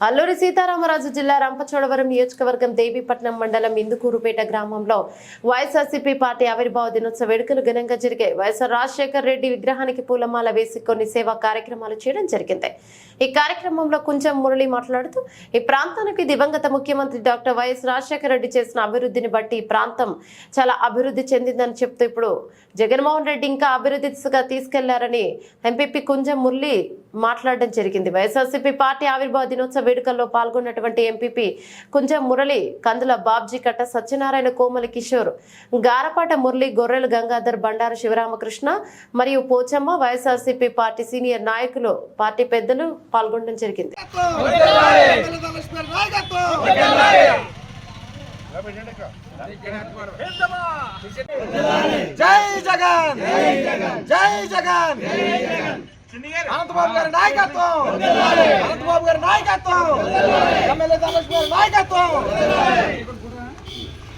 అల్లూరి సీతారామరాజు జిల్లా రంపచోడవరం నియోజకవర్గం దేవీపట్నం మండలం ఇందుకూరుపేట గ్రామంలో వైఎస్ఆర్సీపీ పార్టీ ఆవిర్భావ దినోత్సవ వేడుకలు ఘనంగా జరిగాయి. వైఎస్ఆర్ రాజశేఖర్ రెడ్డి విగ్రహానికి పూలమాల వేసి కొన్ని సేవా కార్యక్రమాలు చేయడం జరిగింది. ఈ కార్యక్రమంలో కుంచెం మురళి మాట్లాడుతూ ఈ ప్రాంతానికి దివంగత ముఖ్యమంత్రి డాక్టర్ వైఎస్ రాజశేఖర రెడ్డి చేసిన అభివృద్ధిని బట్టి ఈ ప్రాంతం చాలా అభివృద్ధి చెందిందని చెప్తూ ఇప్పుడు జగన్మోహన్ రెడ్డి ఇంకా అభివృద్ధి దిశగా తీసుకెళ్ళారని ఎంపీపీ కుంజం మురళి మాట్లాడడం జరిగింది. వైఎస్ఆర్సీపీ పార్టీ ఆవిర్భావ దినోత్సవ వేడుకల్లో పాల్గొన్నటువంటి ఎంపీపీ కుంజ మురళి కందుల బాబ్జీ కట్ట సత్యనారాయణ కోమలి కిషోర్ గారపాట మురళి గొర్రెల గంగాధర్ బండారు శివరామకృష్ణ మరియు పోచమ్మ వైఎస్ఆర్సీపీ పార్టీ సీనియర్ నాయకులు పార్టీ పెద్దలు పాల్గొనడం జరిగింది. జై జగన్! జై జగన్! అనంతబాబు గారి నాయకత్వం. అనంతబాబు గారి. నాయకత్వం. ఎమ్మెల్యే ధనుష్ గారి నాయకత్వం.